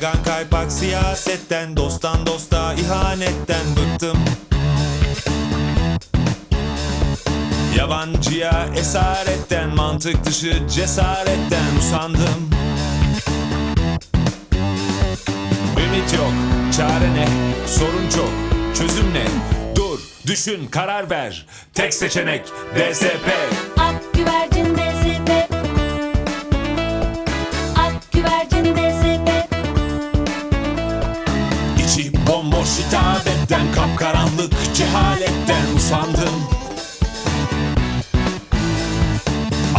Kaygan kaypak siyasetten Dosttan dosta ihanetten bıktım Yabancıya esaretten Mantık dışı cesaretten usandım Ümit yok, çare ne? Sorun çok, çözüm ne? Dur, düşün, karar ver Tek seçenek DSP bomboş hitabetten Kapkaranlık cehaletten usandım.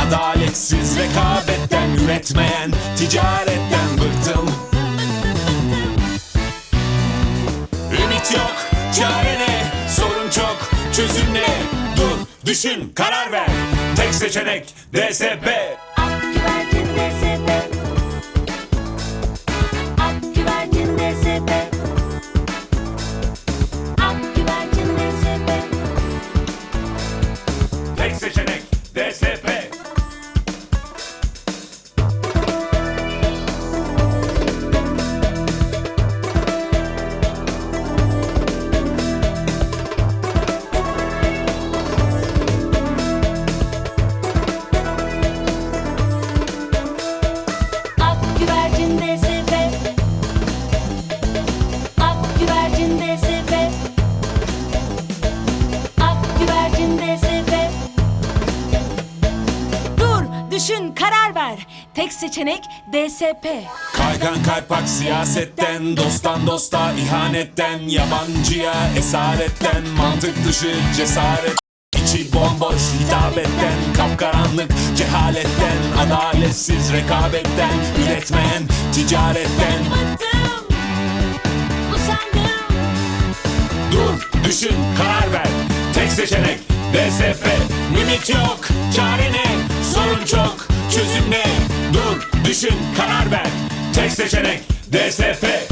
Adaletsiz rekabetten Üretmeyen ticaretten bıktım. Ümit yok, çare ne? Sorun çok, çözüm ne? Dur, düşün, karar ver. Tek seçenek DSP Ak güvercin DSP düşün, karar ver. Tek seçenek DSP. Kaygan kaypak siyasetten Dosttan dosta ihanetten Yabancıya esaretten Mantık dışı cesaret İçi bomboş hitabetten Kapkaranlık cehaletten Adaletsiz rekabetten Üretmeyen ticaretten Bıktım, usandım. Dur, düşün, karar ver Tek seçenek DSP Limit yok, çare ne? Sorun çok, düşün, karar ver. Tek seçenek DSP